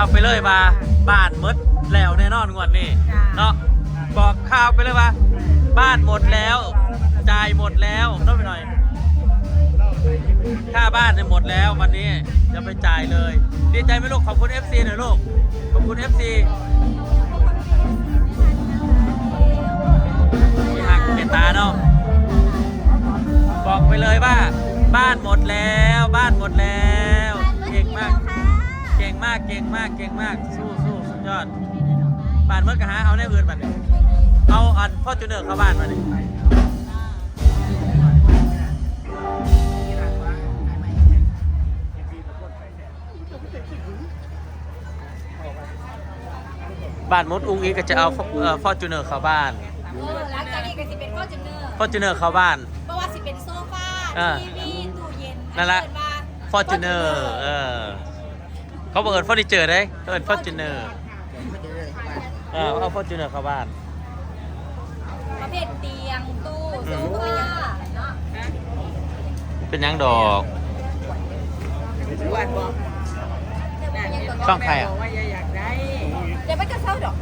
าวไปเลยว่าบ้านหมดแล้วแน่นอนงวดนี้จ้าเนาะบอกข่าวไปเลยว่า บ้านหมดแล้วจ่ายหมดแล้วต้องไปหน่อยค่าบ้านเนี่ยหมดแล้ววันนี้จะไปจ่ายเลย ดีใจไหมลูกขอบคุณ FC หน่อยลูกขอบคุณ FC ที่หักเมตตาเนาะบอกไปเลยว่า บ้านหมดแล้ว บ้านหมดแล้วเก่งมากเก่งมากเก่งมากเก่งมากสู้สู้สุดยอดบ้านเมื่อกะหาเอาแน่อื่นบ้านเนี่ยเอาอันพ่อจูเนอร์เข้าบ้านมาดิบ้านมดอุ้งอีก็จะเอาพ่อจูเนอร์เข้าบ้านเออหลังจากนี้ก็สิเป็นฟอร์จูเนอร์พ่อจูเนอร์เข้าบ้านเพราะว่าสิเป็นโซฟาอ่าทีวีตู้เย็นนั่นละเอิ้ว่าฟอร์จูเนอร์เออ เขาบอกเอิญฟอร์นิเจอร์ได้เขาเอิญฟอร์จูเนอร์เออเอาฟอร์จูเนอร์เข้าบ้าน ประเภทเตียงตู้โซฟาเนาะเป็นหยังดอกปวดบอกช่องใครอะบอกว่าอย่าอยากได้เดี๋ยวมันก็เศร้าดอก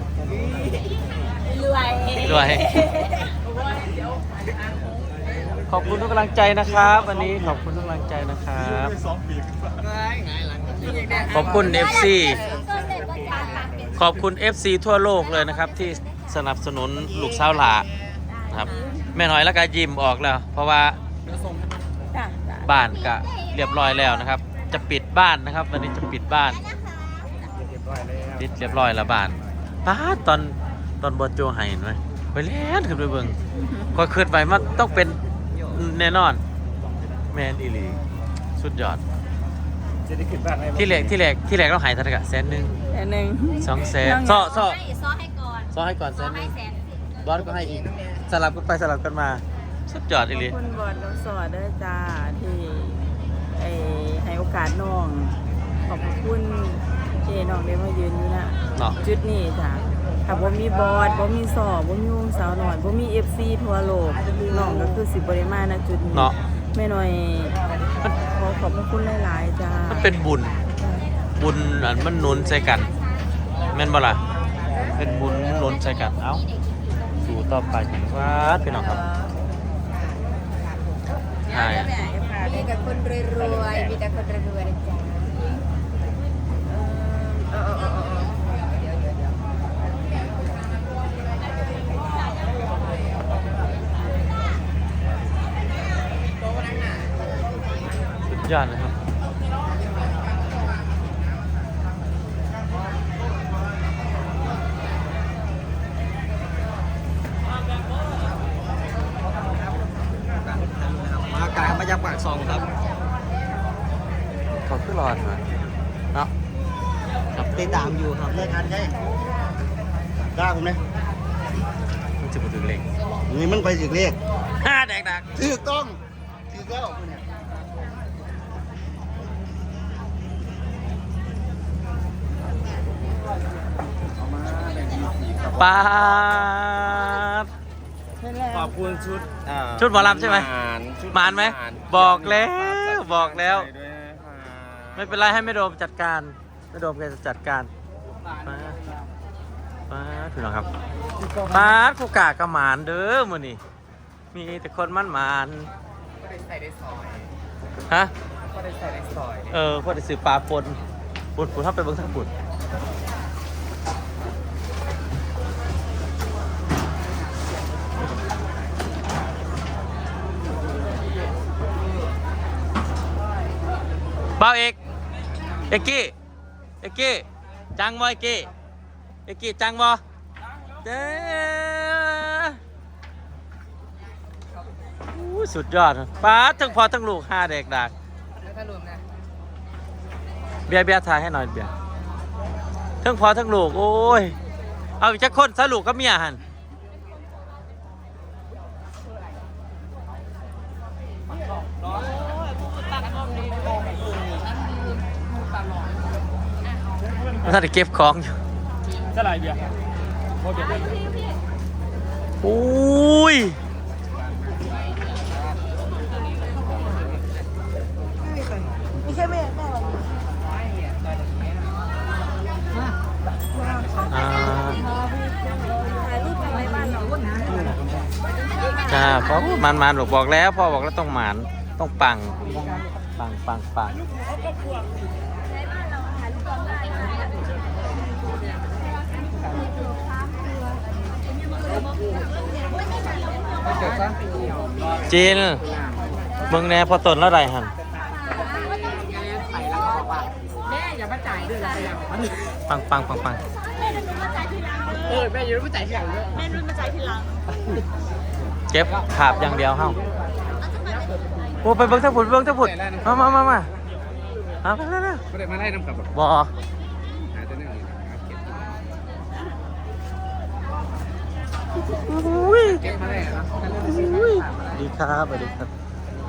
รวยรวย ขอบคุณทุกกำลังใจนะครับ วันนี้ขอบคุณทุกกำลังใจนะครับข ขอบคุณ FC ขอบคุณ FC ทั่วโลกเลยนะครับ ที่สนับสนุนลูกสาวหลานะครับแม่น้อยแล้วก็ยิ้มออกแล้ว เพราะว่าบ้านก็เรียบร้อยแล้วนะครับ จะปิดบ้านนะครับ วันนี้จะปิดบ้านปิดเรียบร้อยแล้วบ้านป้าตอนตอนบอโจให้เห็นไหมไปเล่นขึ้นไปเบิ่งก็คิดไปมันต้องเป็นแน่นอน แมนอีหลีสุดยอด ที่แรกที่แรกที่แรกเราใหายเท่าไหร่กะแสนหนึ่งแต่หนึ่ง สองแสนยังไงซ่อซ่อให้ซอให้ก่อนซ่อให้ก่อนแสซอนหให้นึ่งแสนบอสก็ให้อีก สลับกันไปสลับกันมา สุดยอดอีหลีขอบคุณบอดน้องสวัสดิ์ด้วยจ้าที่ไอ้ให้โอกาสน้อง ขอบคุณที่น้องได้มายืนอยู่นะเนาะจุดนี้จ้ะถ้าบ่มีบอดบ่มีสอบบ่มีวงสาวหน่อยบ่มี FC ทั่วโลกน้องก็คือสิบ่ได้มาณจุดนี้เนาะแม่หน่อยมัน ขอขอบพระคุณหลายๆจ้ามันเป็นบุญ บุญอันมันหนุนใส่กันแม่นบ่ล่ะเป็นบุญหนุนใส่กันเอ้าสู่ต่อไปกันว่าพี่น้องครับใช่มีแต่คนรวยๆมีแต่คนรวยๆนะจ๊ะ ยอดนะครับอากาศมาจากปากซองครับขอขึ้นรอดมาเนาะครับติดตามอยู่ครับเลิกกันใช่กล้าผมไหมมันจะมาถึงเล็กนี่มันไปถึงเลขฮ่าแดกดักถือต้องถือแล้วเนี่ย ปาด ขอบคุณชุดอ่าชุดหมอลำใช่ไหมหารหมานไหมชุดบอกแล้วบอกแล้ว ด้วยนะครับไม่เป็นไรให้ไม่โดมจัดการไม่โดมแกจะจัดการมามาถึงแล้วครับมากูกากระหมานเด้อมือนี่มีแต่คนมันหมานก็ได้ใส่ได้ซอยฮะ ก็ได้ใส่ได้ซอยเออพอได้ซื้อปลาปนปนปนถ้าไปเบิ้งทางปุ่น เบาเอกเอกกี้เอกกี้จังบอยกี้เอกี้จังบ่เจ้อู้สุดยอดป้าดทั้งพอทั้งลูกห้าเด็กดักแล้วถ้ารวมนะเบียร์เบียร์ถ่ายให้หน่อยเบียร์ทั้งพอทั้งลูกโอ้ยเอาอีกจักคนซะลูกก็เมียหัน มันท่านได้เก็บของอยู่เท่าไหร่เบียร์โอเคโอ้ยไม่ใช่แม่แม่เราอ่าถ่ายรูปกันในบ้านเราจ้าพ่อมันมันบอกบอกแล้ว พ่อบอกแล้วต้องหมานต้องปัง ปังปังปัง จีนมึงแน่พอตนแล้วไรหันแม่อย่ามาจ่ายด้วยปังปังปังปังเออแม่อย่ามาจ่ายทีหลังด้วยแม่รุ่นมาจ่ายทีหลังเก็บขาบอย่างเดียวเฮ้าโอ้ไปเบิ้งทั้งผุดเบิ้งทั้งผุดมามามามา เอาไปแล้วไม่ได้มาไล่น้ำกลับหรอกบอหาแต่เรื่องนี้นะครับเก็บอุ้ยเก็บมาได้นะอุ้ยดีครับสวัสดีครับ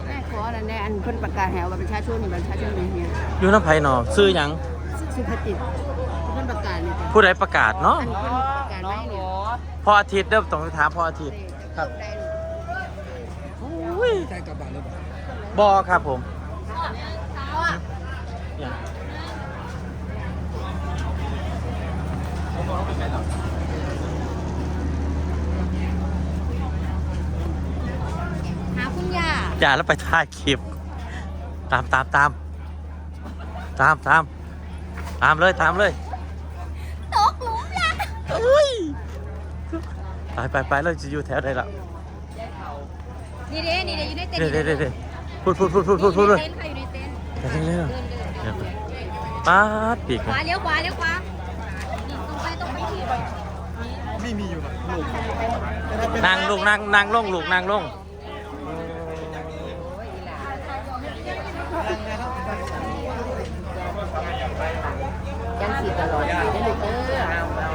แม่ขออะไรแน่อันเพิ่นประกาศแหวบัตรประชาชนบัตรประชาชนเนี่ยอยู่น้ำไผ่หนอซื้อหยังสุภจิตเพิ่นประกาศเนี่ยผู้ใดประกาศเนาะอันเพิ่นประกาศไว้เนี่ยพออาทิตย์เริ่มต้องไปถามพออาทิตย์ครับอุ้ยใช่กลับบ้านหรือเปล่าบอครับผม อย่างหาคุณย่าอย่าแล้วไปถ่ายคลิป ตามตามตามตามตามตามเลยตามเลยตกหลุมรักอุ้ยไปไปไปเราจะอยู่แถวไหนล่ะนี่เด้นี่เด้อยู่ในเต็นเด้ท์เด้เด้เด้พูดพูดพูดพูดพูดพูดเลยเต็นท์ค่ะอยู่ในเต็นท์เดี๋ยวเร็วเดี๋ยว ป้าดปีกขวาเลี้ยวขวาเลี้ยวขวานี่ตรงไปตรงไปที่ไม่มีอยู่หรอกลูกนั่งลงนั่งนั่งลงลูกนั่งลงยังสีตลอดได้ลูกเออเอาเอา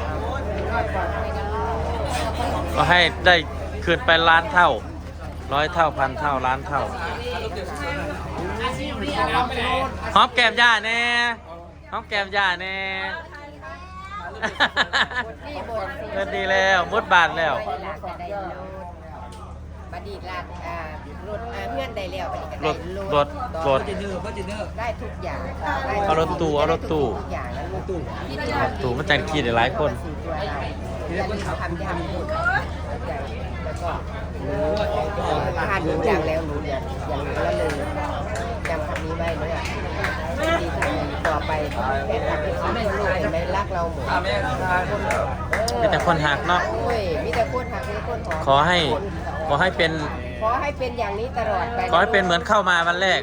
ก็ให้ได้คืนไปล้านเท่า ร้อยเท่าพันเท่าล้านเท่าหอมแก้มย่าแน่ หอมแก้มย่าแน่ นี่บทเงินดีแล้วมุดบานแล้วลาก็ได้รถบัดนี้ลาดอ่ารถอ่าเพื่อนได้แล้วบัดนี้ก็รได้ถรถรถได้ทุกอย่างเอารถตู้เอารถตู้ ทุกอย่างแล้วรถตู้รถตู้มันจังขี่ได้หลายคนสี่ตัวได้แล้วทำยากหมดแล้วก็ทานทุกอย่างแล้วหนูอย่าอย่าหนูละเลยจำคำนี้ไว้เลยอะดีทำต่ อไปแค่ทำให้คนทั่วโลกเห็นไหมรักเราหมดมีแต่คนหักเนาะโอ้ยมีแต่คนหักมีแต่คนหอมขอให้ขอให้เป็นขอให้เป็นอย่างนี้ตลอดไปขอให้เป็นเหมือนเข้ามาวันแรก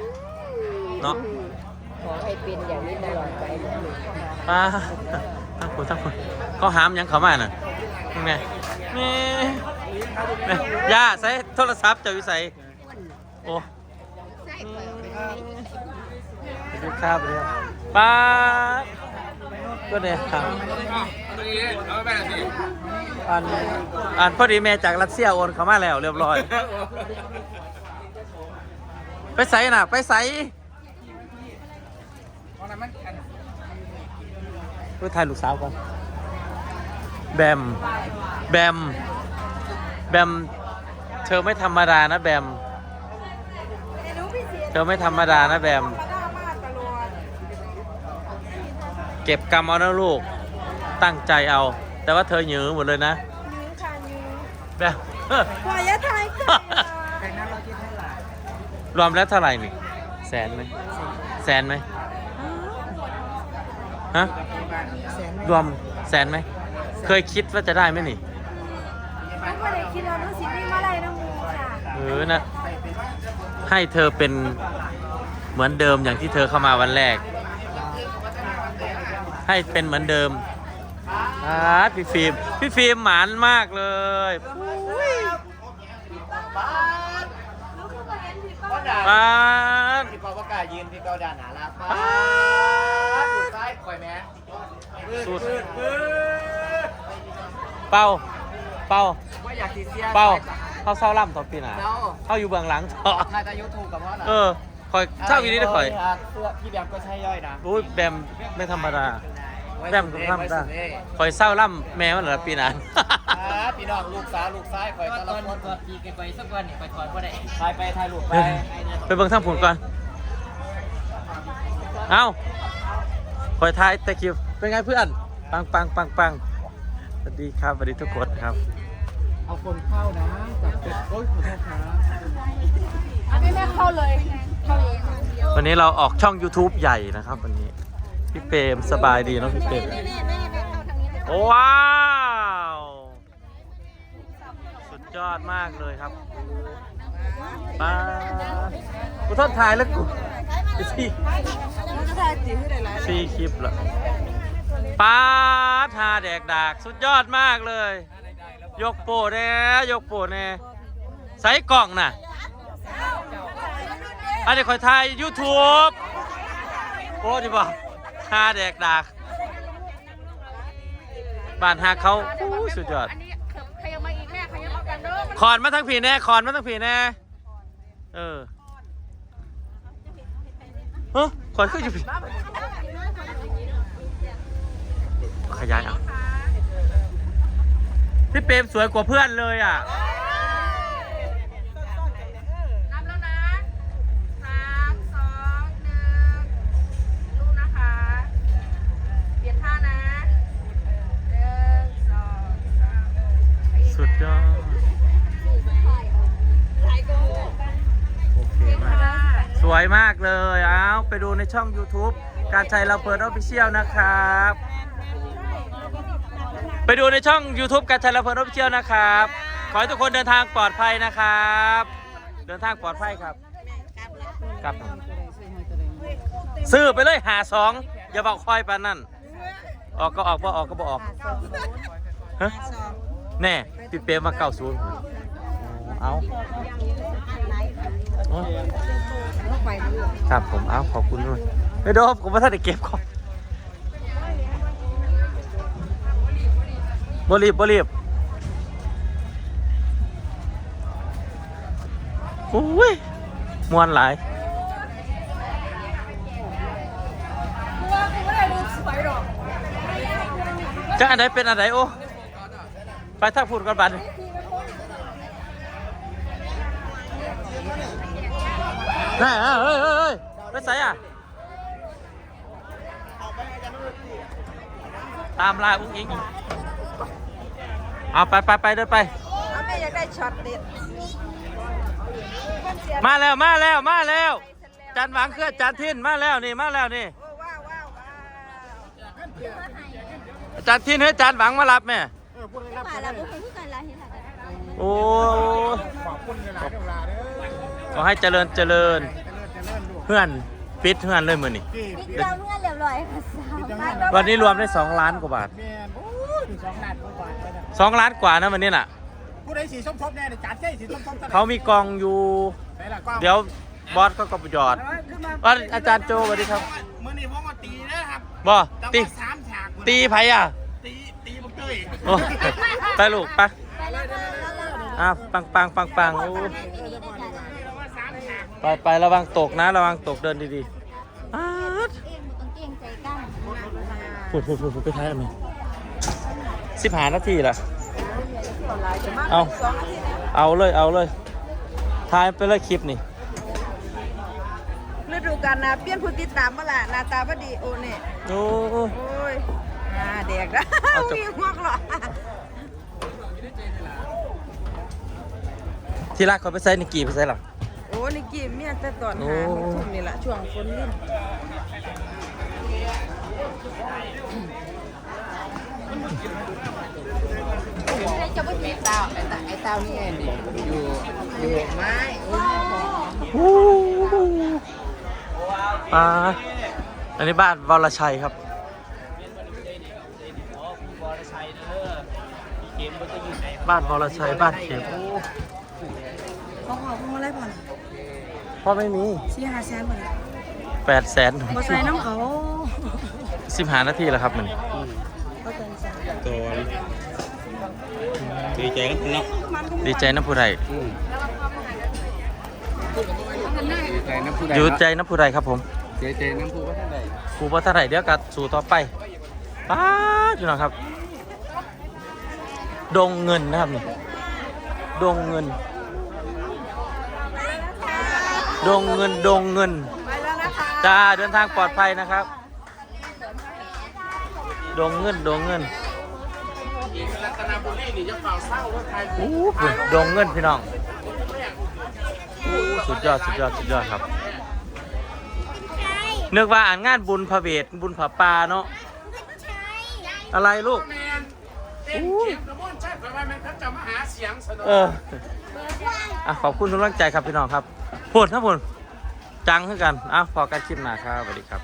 เนาะขอให้เป็นอย่างนี้ตลอดไปนะหนูป้าตั้งคนตั้งคนเขาหามหยังเขามาน่ะยังไงนี่นี่ย่าใส่โทรศัพท์เจ้าอยู่ใส่โอ้สวัส ดีครับสวัสดีครับป้าก็เนี่ยครับตัวนี้เอาไปแบบนี้อันอันพอดีแม่จากรัสเซียโอนเข้ามาแล้วเรียบร้อย ไปใส่น่ะ ไปใส่เพราะนั้นมันอันไปถ่ายลูกสาวก่อนแบม แบม แบม เธอไม่ธรรมดานะแบม เธอไม่ธรรมดานะแบม เก็บกรรมเอานะลูก ตั้งใจเอา แต่ว่าเธอหยือหมดเลยนะแบมขอยะไทยค่ะรวมแล้วเท่าไหร่นี่แสนไหมแสนไหมฮะรวมแสนไหมเคยคิดว่าจะได้ไหมนี่ไม่ได้คิดว่าน้องสิไม่มาอะไรนะมูค่ะเออนะ ให้เธอเป็นเหมือนเดิมอย่างที่เธอเข้ามาวันแรก ให้เป็นเหมือนเดิมอ่าพี่ฟิล์มพี่ฟิล์มหมานมากเลยป้าดปาดพี่ปอประกล้าศยืนพี่เกาด่านหนาลาป้าป๊าดดถูกซ้ายคอยแม่สุดปืดปืดเป้าเป้าว่าอยากสีเสียเป้าเข้าเศร้าล่ำต่อปีหนาเจ้าเข้าอยู่เบื้องหลังต่อน่าจะยุถูกกับพ่อหน่อยเออคอยเช่าอีนี้ได้คอยเสื้อพี่แบมก็ใช่ย่อยนะรู้แบมไม่ธรรมดาไว้ แบมสุก็เด้ธรรมไว้ดาสุเด้คอยเศร้าล่ำแม่มันเหรอปีหนั้นอ่าพี่น้องลูกสาวลูกซ้ายคอยตะละคนตัวปีกันไปสักวันนี่ไปถอนว่าได้ไปไปถ่ายรูปไปไปเบิ่งทางผุนก่อน เอาคอยทายแต่คิวเป็นไงเพื่อน ปังปังปังปังสวัสดีครับสวัสดีทุกคนครับ เอาคนเข้านะจากเป็ดโอ้ยขอโทษครับอันนี้แม่เข้าเลยเข้าเองวันนี้เราออกช่อง YouTube ใหญ่นะครับวันนี้ พี่เปรมสบายดีเนาะพี่เปรมโอ้ว้าว สุดยอดมากเลยครับป้ากูทนถ่ายแล้วกูสี่สี่คลิปละป้าทาแดกดาก สุดยอดมากเลย ยกโปรแน่ยกโปรแน่ใส่กล่องน่ะอันนี้คอยถ่าย YouTube โอ้ดีบ่ ทาแดกดากบ้านหาเขาอู้สุดยอดอันนี้ขยับมาอีกแม่ขยับมากันเด้อคอนมาทั้งผีแน่คอนมาทั้งผีแน่เออเฮ้ยคอนก็อยู่ผีขยายอะพี่เปรมสวยกว่าเพื่อนเลยอะ ยอดโอเคมากสวยมากเลยเอาไปดูในช่อง YouTube การชัยเราเปิดออฟฟิเชียลนะครับ ไปดูในช่อง YouTube การชัยเราเปิดออฟฟิเชียลนะครับ ขอให้ทุกคนเดินทางปลอดภัยนะครับ เดินทางปลอดภัยครับครับซื้อไปเลยหาสองอย่าบอกคอยปานนั่นออกก็ออกบ่ออกก็บ่ออกฮะ แน่พี่เป๊มาเก้าศูนย์เอาครับผมเอาขอบคุณด้วยไม่โดบผมว่าถ้าได้เก็บของบรีบบรีบโอ้ยมวนหลายว่าคือไหรอกจะอันไหนเป็นอันไหนโอ้ ไปทักพูดกันบัดนน่าเฮ้ยเฮ้ยเฮ้ยไปใส่อะ ตามลายอุ้งอิงอีกเอาไปไปไปเดินไปแม่อยากได้ช็อตเด็ดมาแล้วมาแล้วมาแล้ว จันหวังเครือจันทินมาแล้วนี่มาแล้วนี่ว้าวว้าวว้าวจันทินเฮ้ยจันหวังมารับแม่ มาแล้วบุคคลผู้กันละเห็นหลังโอ้ขอบคุณกันหลายเวลาเด้อขอให้เจริญเจริญเพื่อนปิดเพื่อนเลยมือนี่พี่ปิดเจ้าเพื่อนเรียบร้อยค่ะสามวันนี้รวมได้ 2 ล้านกว่าบาท แมนโอ้ยถึงสองล้านกว่าบาทแล้วนะ2 ล้านกว่านะวันนี้น่ะ ผู้ใดสีส้มๆแน่เนี่ยจัดใช่สีส้มๆท่ไหร่เขามีกองอยู่ ไหนล่ะกล้องเดี๋ยวบอสเขาก็ไปหยอดว่าอาจารย์โจสวัสดีครับเมื่อนี้ผมมาตีนะครับบอแต่ตีว่าสามฉากตีไผอะตีตีบุกเต้ย โอ้ไปลูกไปไปแล้วค่ะแล้วเราอะปังปังปังปังโอ้ไม่มีได้กันว่าสามฉากไปไประวังตกนะ ระวังตกเดินดีๆอาดเองต้องเก่งใจกันพูดพูดพูดพูดไปท้ายทำไมสิบหานาทีละเอาสองนาทีนะเอาเลย เอาเลยทายไปเลยคลิปนี่ฤดูกาลนะเปลี่ยนผู้ติดตามมาละหน้าตาพอดีโอเนี่ยโอ้โอ้ยหน้าเด็กนะเอาจบมีหัวกเหรอที่รักเขาไปใส่นิกกี้ไปใส่หรอโอ้นี่กี่เมียแต่ตอนโอ้หาหกทุ่มนี่แหละช่วงฝนลิ้นจะไม่มีตาไอ้เต้านี่ไงอยู่อยู่ไม้ปลาอันนี้บ้านวรชัยครับ บ้านวรชัยบ้านเข็มเขาขอพวงมาลัยผ่อนพ่อไม่มีสี่ห้าแสนผ่อนแปดแสนบ่ใส่น้ำเขาสิบห้านาทีแล้วครับมันก็เกินแสนตัวดีใจกันเนาะดีใจน้ำผู้ใดใจน้ำผู้ใดอยู่ใจน้ำผู้ใดครับผมเสียใจน้ำผู้ว่าท่านใดครูพัฒนาเดี๋ยวกัดสู่ต่อไปป้าดอยู่นะครับ ดงเงินนะครับนี่ดงเงิน ดงเงินดงเงินจ้าเดินทางปลอดภัยนะครับ ดงเงินดงเงินรัตนบุรีนี่จะเป่าเศร้าว่าไทยอู้ดงเงินพี่น้องอู้สุดยอดสุดยอดสุดยอดครับนึกว่าอ่านงานบุญพระเวทบุญผาปาเนาะอะไรลูกอนใช่เพราะ ว่ามันเขาจะมาหาเสียงสนอเอออะขอบคุณทุกกำลังใจครับพี่น้องครับพูดครับพูดจังขึ้นกันอะพอกันคลิปมาครับสวัสดีครับ